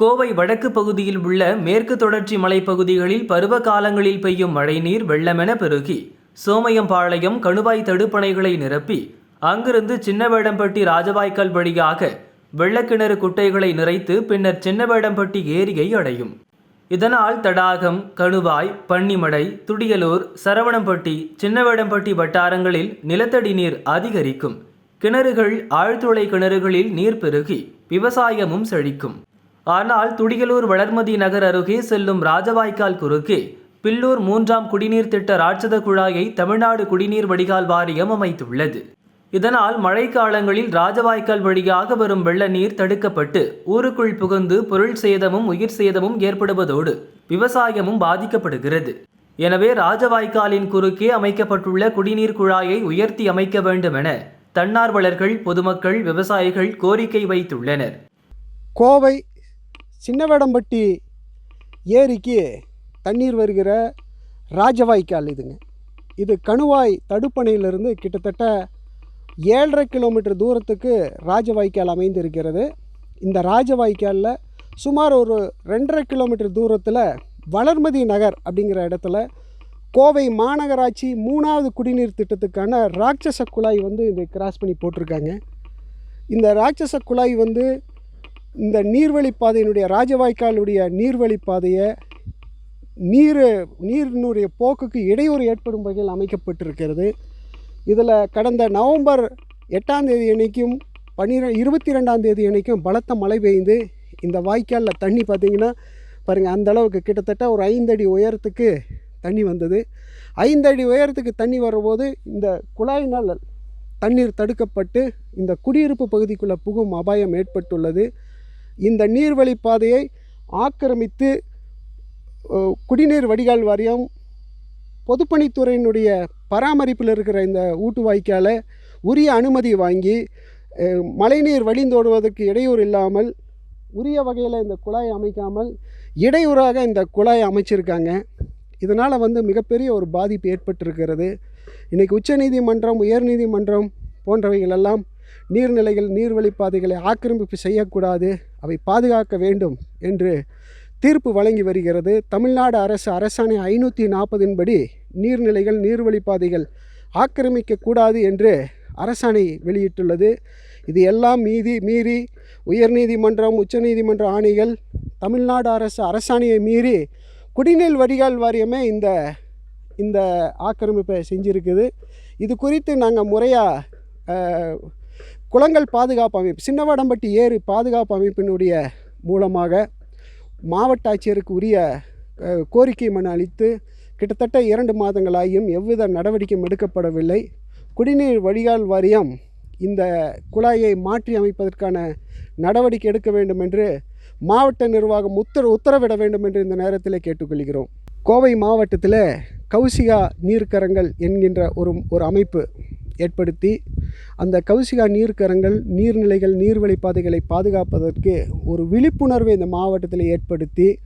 கோவை வடக்கு பகுதியில் உள்ள மேற்கு தொடர்ச்சி மலைப்பகுதிகளில் பருவ காலங்களில் பெய்யும் மழைநீர் வெள்ளமென பெருகி சோமயம்பாளையம் கணுவாய் தடுப்பணைகளை நிரப்பி அங்கிருந்து சின்னவேடம்பட்டி ராஜவாய்க்கால் வழியாக வெள்ளக்கிணறு குட்டைகளை நிறைத்து பின்னர் சின்னவேடம்பட்டி ஏரியை அடையும். இதனால் தடாகம் கணுவாய் பன்னிமடை துடியலூர் சரவணம்பட்டி சின்னவேடம்பட்டி வட்டாரங்களில் நிலத்தடி நீர் அதிகரிக்கும். கிணறுகள் ஆழ்துளை கிணறுகளில் நீர் பெருகி விவசாயமும் செழிக்கும். ஆனால் துடியலூர் வளர்மதி நகர் அருகே செல்லும் ராஜவாய்க்கால் குறுக்கே பில்லூர் மூன்றாம் குடிநீர் திட்ட ராட்சத குழாயை தமிழ்நாடு குடிநீர் வடிகால் வாரியம் அமைத்துள்ளது. இதனால் மழைக்காலங்களில் ராஜவாய்க்கால் வழியாக வரும் வெள்ள நீர் தடுக்கப்பட்டு ஊருக்குள் புகுந்து பொருள் சேதமும் உயிர் சேதமும் ஏற்படுவதோடு விவசாயமும் பாதிக்கப்படுகிறது. எனவே ராஜவாய்க்காலின் குறுக்கே அமைக்கப்பட்டுள்ள குடிநீர் குழாயை உயர்த்தி அமைக்க வேண்டும் என தன்னார்வலர்கள் பொதுமக்கள் விவசாயிகள் கோரிக்கை வைத்துள்ளனர். கோவை சின்னவேடம்பட்டி ஏரிக்கு தண்ணீர் வருகிற ராஜவாய்க்கால் இதுங்க. இது கணுவாய் தடுப்பணையிலிருந்து கிட்டத்தட்ட ஏழரை கிலோமீட்டர் தூரத்துக்கு ராஜவாய்க்கால் அமைந்திருக்கிறது. இந்த ராஜவாய்க்காலில் சுமார் ஒரு ரெண்டரை கிலோமீட்டர் தூரத்தில் வளர்மதி நகர் அப்படிங்கிற இடத்துல கோவை மாநகராட்சி மூணாவது குடிநீர் திட்டத்துக்கான ராட்சச குழாய் வந்து இது கிராஸ் பண்ணி போட்டிருக்காங்க. இந்த ராட்சச குழாய் வந்து இந்த நீர்வழிப்பாதையினுடைய ராஜவாய்க்காலுடைய நீர்வழிப்பாதையை நீர் நீரினுடைய போக்குக்கு இடையூறு ஏற்படும் வகையில் அமைக்கப்பட்டிருக்கிறது. இதில் கடந்த நவம்பர் எட்டாம் தேதி அன்னைக்கும் பன்னிரெ இருபத்தி ரெண்டாம் தேதி அன்னைக்கும் பலத்த மழை பெய்ந்து இந்த வாய்க்காலில் தண்ணி பார்த்திங்கன்னா பாருங்கள் அந்த அளவுக்கு கிட்டத்தட்ட ஒரு ஐந்தடி உயரத்துக்கு தண்ணி வந்தது. ஐந்தடி உயரத்துக்கு தண்ணி வரும்போது இந்த குழாயினால் தண்ணீர் தடுக்கப்பட்டு இந்த குடியிருப்பு பகுதிக்குள்ளே புகும் அபாயம் ஏற்பட்டுள்ளது. இந்த நீர்வழி பாதையை ஆக்கிரமித்து குடிநீர் வடிகால் வாரியம் பொதுப்பணித்துறையினுடைய பராமரிப்பில் இருக்கிற இந்த ஊட்டு வாய்க்காலை உரிய அனுமதி வாங்கி மழைநீர் வழிந்தோடுவதற்கு இடையூறு இல்லாமல் உரிய வகையில் இந்த குழாய் அமைக்காமல் இடையூறாக இந்த குழாய் அமைச்சிருக்காங்க. இதனால் வந்து மிகப்பெரிய ஒரு பாதிப்பு ஏற்பட்டிருக்கிறது. இன்றைக்கி உச்சநீதிமன்றம் உயர்நீதிமன்றம் போன்றவைகளெல்லாம் நீர்நிலைகள் நீர்வழிப்பாதைகளை ஆக்கிரமிப்பு செய்யக்கூடாது அவை பாதுகாக்க வேண்டும் என்று தீர்ப்பு வழங்கி வருகிறது. தமிழ்நாடு அரசு அரசாணை ஐநூற்றி நாற்பதின் படி நீர்நிலைகள் நீர்வழிப்பாதைகள் ஆக்கிரமிக்கக்கூடாது என்று அரசாணை வெளியிட்டுள்ளது. இது எல்லாம் மீதி மீறி உயர்நீதிமன்றம் உச்சநீதிமன்ற ஆணைகள் தமிழ்நாடு அரசு அரசாணையை மீறி குடிநீர் வடிகால் வாரியமே இந்த இந்த ஆக்கிரமிப்பை செஞ்சுருக்குது. இது குறித்து நாங்கள் முறையாக குளங்கள் பாதுகாப்பு அமைப்பு சின்னவடம்பட்டி ஏரி பாதுகாப்பு அமைப்பினுடைய மூலமாக மாவட்ட ஆட்சியருக்கு உரிய கோரிக்கை மனு அளித்து கிட்டத்தட்ட இரண்டு மாதங்களாகியும் எவ்வித நடவடிக்கையும் எடுக்கப்படவில்லை. குடிநீர் வடிகால் வாரியம் இந்த குழாயை மாற்றி அமைப்பதற்கான நடவடிக்கை எடுக்க வேண்டும் என்று மாவட்ட நிர்வாகம் உத்தர உத்தரவிட வேண்டும் என்று இந்த நேரத்தில் கேட்டுக்கொள்கிறோம். கோவை மாவட்டத்தில் கௌசிகா நீர்க்கரங்கள் என்கின்ற ஒரு ஒரு அமைப்பு ஏற்படுத்தி அந்த கவுசிகா நீர்க்கரங்கள் நீர்நிலைகள் நீர்வழிப்பாதைகளை பாதுகாப்பதற்கு ஒரு விழிப்புணர்வை இந்த மாவட்டத்தில் ஏற்படுத்தி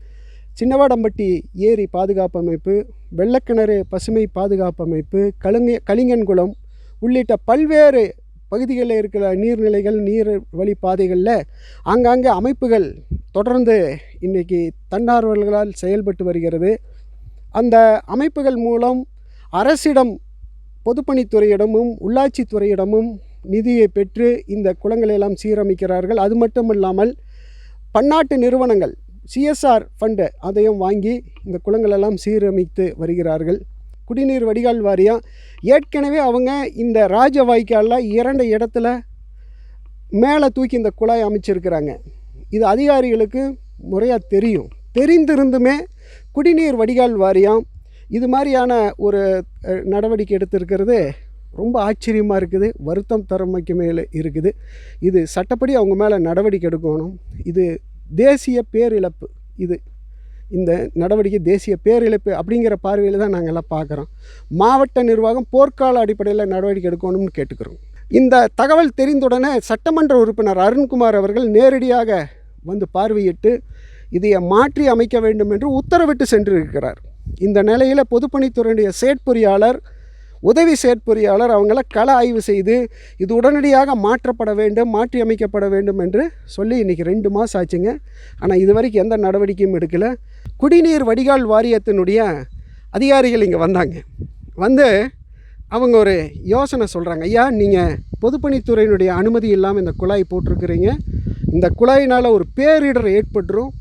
சின்னவாடம்பட்டி ஏரி பாதுகாப்பு அமைப்பு வெள்ளக்கிணறு பசுமை பாதுகாப்பு அமைப்பு கலுங்க கலிங்கன்குளம் உள்ளிட்ட பல்வேறு பகுதிகளில் இருக்கிற நீர்நிலைகள் நீர் வழிப்பாதைகளில் ஆங்காங்கே அமைப்புகள் தொடர்ந்து இன்றைக்கி தன்னார்வலர்களால் செயல்பட்டு வருகிறது. அந்த அமைப்புகள் மூலம் அரசிடம் பொதுப்பணித்துறையிடமும் உள்ளாட்சித்துறையிடமும் நிதியை பெற்று இந்த குளங்களை எல்லாம் சீரமைக்கிறார்கள். அது மட்டும் இல்லாமல் பன்னாட்டு நிறுவனங்கள் சிஎஸ்ஆர் ஃபண்டு அதையும் வாங்கி இந்த குளங்களெல்லாம் சீரமைத்து வருகிறார்கள். குடிநீர் வடிகால் வாரியம் ஏற்கனவே அவங்க இந்த ராஜ வாய்க்காலில் இரண்டு இடத்துல மேலே தூக்கி இந்த குழாய் அமைச்சிருக்கிறாங்க. இது அதிகாரிகளுக்கு முறையாக தெரியும். தெரிந்திருந்துமே குடிநீர் வடிகால் வாரியம் இது மாதிரியான ஒரு நடவடிக்கை எடுத்திருக்கிறது. ரொம்ப ஆச்சரியமாக இருக்குது. வருத்தம் தரமைக்கு மேலே இருக்குது. இது சட்டப்படி அவங்க மேலே நடவடிக்கை எடுக்கணும். இது தேசிய பேரிழப்பு. இது இந்த நடவடிக்கை தேசிய பேரிழப்பு அப்படிங்கிற பார்வையில் தான் நாங்கள் எல்லாம் பார்க்குறோம். மாவட்ட நிர்வாகம் போர்க்கால அடிப்படையில் நடவடிக்கை எடுக்கணும்னு கேட்டுக்கிறோம். இந்த தகவல் தெரிந்தவுடனே சட்டமன்ற உறுப்பினர் அருண்குமார் அவர்கள் நேரடியாக வந்து பார்வையிட்டு இதை மாற்றி அமைக்க வேண்டும் என்று உத்தரவிட்டு சென்றிருக்கிறார். இந்த நிலையில் பொதுப்பணித்துறையுடைய செயற்பொறியாளர் உதவி செயற்பொறியாளர் அவங்கள கள ஆய்வு செய்து இது உடனடியாக மாற்றப்பட வேண்டும் மாற்றி அமைக்கப்பட வேண்டும் என்று சொல்லி இன்றைக்கி ரெண்டு மாதம் ஆச்சுங்க. ஆனால் இது வரைக்கும் எந்த நடவடிக்கையும் எடுக்கலை. குடிநீர் வடிகால் வாரியத்தினுடைய அதிகாரிகள் இங்கே வந்தாங்க. வந்து அவங்க ஒரு யோசனை சொல்கிறாங்க ஐயா நீங்கள் பொதுப்பணித்துறையினுடைய அனுமதி இல்லாமல் இந்த குழாய் போட்டிருக்கிறீங்க. இந்த குழாயினால் ஒரு பேரிடர் ஏற்பட்டுரும்.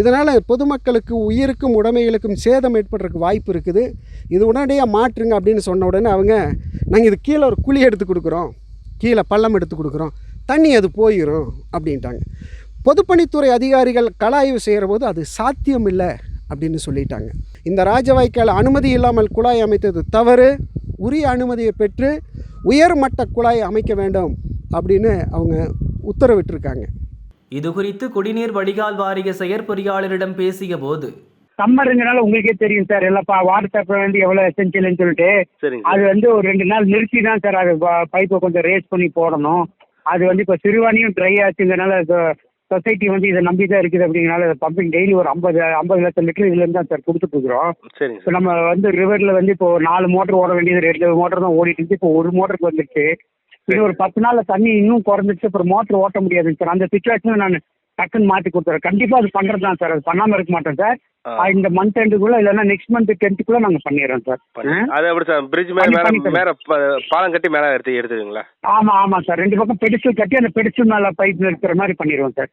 இதனால் பொதுமக்களுக்கு உயிருக்கும் உடைமைகளுக்கும் சேதம் ஏற்படுறதுக்கு வாய்ப்பு இருக்குது. இது உடனடியாக மாற்றுங்க அப்படின்னு சொன்ன உடனே அவங்க நாங்கள் இது கீழே ஒரு குழி எடுத்து கொடுக்குறோம். கீழே பள்ளம் எடுத்து கொடுக்குறோம். தண்ணி அது போயிடும் அப்படின்ட்டாங்க. பொதுப்பணித்துறை அதிகாரிகள் கலாய்வு செய்கிற போது அது சாத்தியம் இல்லை அப்படின்னு சொல்லிட்டாங்க. இந்த ராஜவாய்க்கால் அனுமதி இல்லாமல் குழாய் அமைத்தது தவறு. உரிய அனுமதியை பெற்று உயர்மட்ட குழாய் அமைக்க வேண்டும் அப்படின்னு அவங்க உத்தரவிட்டிருக்காங்க. இது குறித்து குடிநீர் வடிகால் வாரிய செயற்பொறியாளரிடம் பேசிய போது சம்மருங்கனால உங்களுக்கே தெரியும் சார். எல்லாம் வாட்ஸ்அப் வந்து எவ்வளவு எசென்சியல்னு சொல்லிட்டு அது வந்து ஒரு ரெண்டு நாள் நிறுத்தி தான் சார் அது பைப்பை கொஞ்சம் ரேஸ் பண்ணி போடணும். அது வந்து இப்போ சிறுவாணியும் ட்ரை ஆச்சுங்கிறனால சொசைட்டி வந்து இதை நம்பி தான் இருக்குது அப்படிங்கிறனால பம்பிங் டெய்லி ஒரு ஐம்பது ஐம்பது லட்சம் லிட்டர் இதுலேருந்து தான் சார் கொடுத்துட்டு இருக்கிறோம். நம்ம வந்து ரிவரில் வந்து இப்போ நாலு மோட்டர் ஓட வேண்டியது ரெண்டு மோட்டர் தான் ஓடிட்டு இருந்துச்சு இப்போ ஒரு மோட்டருக்கு வந்துருச்சு. இது ஒரு பத்து நாள்ல தண்ணி இன்னும் குறைஞ்சிச்சு அப்புறம் மோட்டர் ஓட்ட முடியாது சார். அந்த சுச்சுவேஷனில் நான் டக்குன்னு மாற்றி கொடுத்துறேன். கண்டிப்பாக அது பண்ணுறது தான் சார். அது பண்ணாமல் இருக்க மாட்டேன் சார். இந்த மந்த் எண்டுக்குள்ள இல்லைன்னா நெக்ஸ்ட் மந்த் டென்த்துக்குள்ள நாங்கள் பண்ணிடுறோம் சார். அது எப்படி சார்? பிரிட்ஜ் மேல மேல பாலம் கட்டி மேல எடுத்து எடுத்துருங்களா ஆமாம் ஆமாம் சார். ரெண்டு பக்கம் பெடிசல் கட்டி அந்த பெடிசல் மேலே பைப் நிறுத்துற மாதிரி பண்ணிடுவோம் சார்.